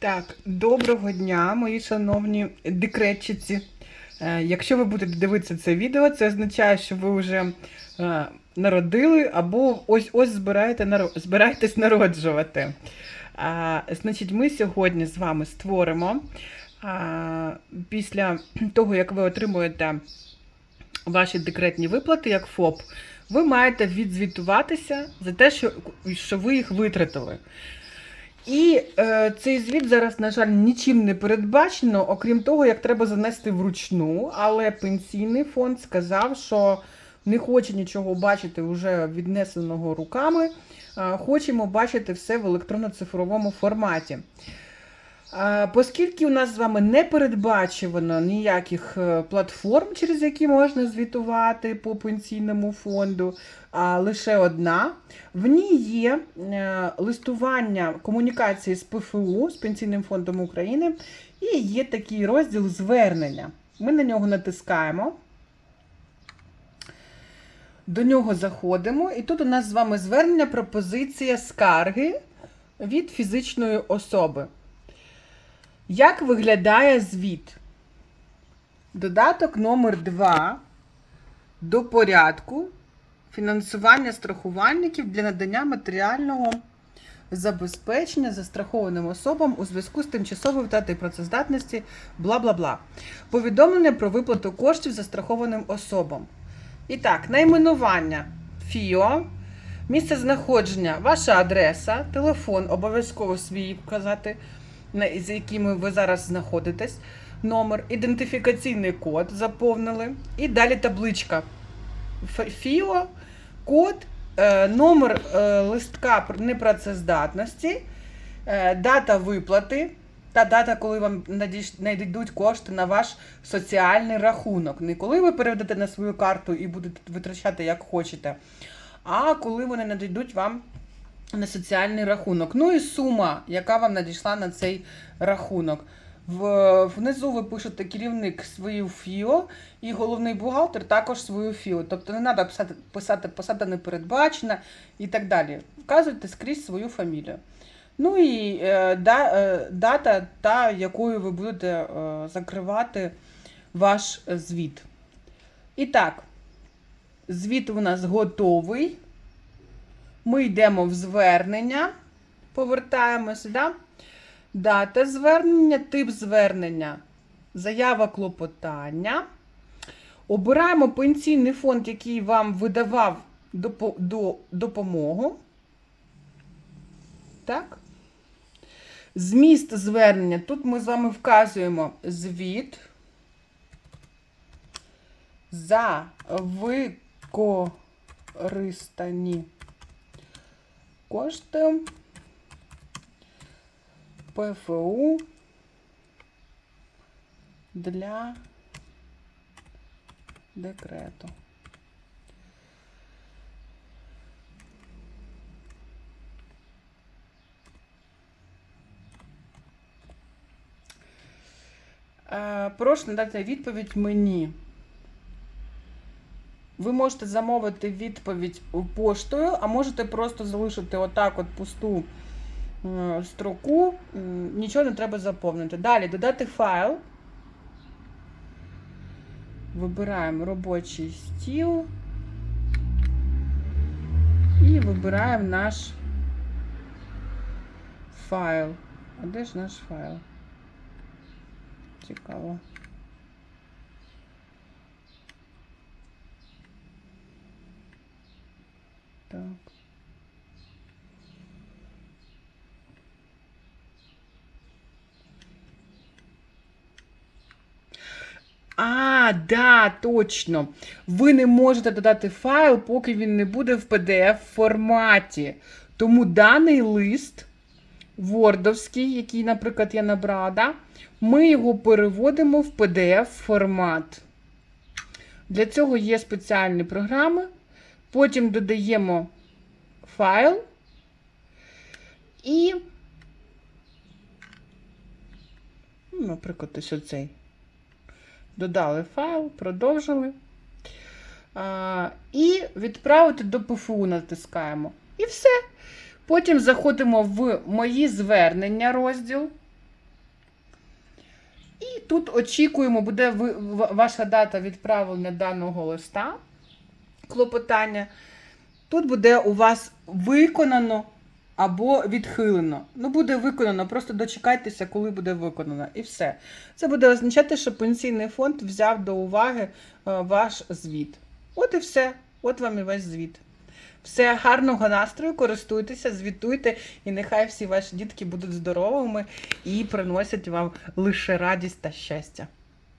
Так, доброго дня, мої шановні декретчиці. Е, Якщо ви будете дивитися це відео, це означає, що ви вже е, народили або ось ось збираєте, збираєтесь народжувати. А, значить, ми сьогодні з вами створимо після того, як ви отримуєте ваші декретні виплати як ФОП, ви маєте відзвітуватися за те, що, що ви їх витратили. І е, цей звіт зараз, на жаль, нічим не передбачено, окрім того, як треба занести вручну. Але пенсійний фонд сказав, що не хоче нічого бачити вже віднесеного руками. Хочемо бачити все в електронно-цифровому форматі. Оскільки у нас з вами не передбачено ніяких е, платформ, через які можна звітувати по пенсійному фонду, а лише одна. В ній є е, листування комунікації з ПФУ, з Пенсійним фондом України, і є такий розділ звернення. Ми на нього натискаємо. До нього заходимо, і тут у нас з вами звернення пропозиція скарги від фізичної особи. Як виглядає звіт? Додаток номер 2 до порядку фінансування страхувальників для надання матеріального забезпечення застрахованим особам у зв'язку з тимчасовою втратою працездатності, бла бла бла. Повідомлення про виплату коштів застрахованим особам. І так, найменування ФІО, місце знаходження, ваша адреса, телефон, обов'язково свій вказати, з якими ви зараз знаходитесь, номер, ідентифікаційний код заповнили, і далі табличка ФІО, код, е, номер е, листка непрацездатності, е, дата виплати та дата, коли вам надійдуть кошти на ваш соціальний рахунок. Не коли ви переведете на свою карту і будете витрачати як хочете, а коли вони надійдуть вам на соціальний рахунок. Ну і сума, яка вам надійшла на цей рахунок. Внизу ви пишете керівник свою ФІО і головний бухгалтер також свою ФІО. Тобто не треба писати, писати посада не передбачена і так далі. Вказуйте скрізь свою фамілію. Ну і е, да, е, дата, та якою ви будете е, закривати ваш звіт. І так, звіт у нас готовий. Ми йдемо в звернення, повертаємося, да? дата звернення, тип звернення, заява клопотання. Обираємо пенсійний фонд, який вам видавав допо- до- допомогу. Так? Зміст звернення. Тут ми з вами вказуємо звіт за використані кошти ПФУ для декрету. Е, Прошу надати відповідь мені. Ви можете замовити відповідь поштою, а можете просто залишити отак от пусту е, строку, нічого не треба заповнити. Далі додати файл. Вибираємо робочий стіл. І вибираємо наш файл. А де ж наш файл? Цікаво. Так. А, да, точно. Ви не можете додати файл, поки він не буде в PDF форматі. Тому даний лист вордовський, який, наприклад, я набрала, да, ми його переводимо в PDF формат. Для цього є спеціальні програми. Потім додаємо файл і, ну, наприклад, ось оцей. Додали файл, продовжили. А, і відправити до ПФУ натискаємо. І все. Потім заходимо в мої звернення розділ. І тут очікуємо, буде ваша дата відправлення даного листа, клопотання. Тут буде у вас виконано або відхилено. Ну, буде виконано, просто дочекайтеся, коли буде виконано. І все. Це буде означати, що пенсійний фонд взяв до уваги е, ваш звіт. От і все. От вам і весь звіт. Все, гарного настрою, користуйтеся, звітуйте, і нехай всі ваші дітки будуть здоровими і приносять вам лише радість та щастя.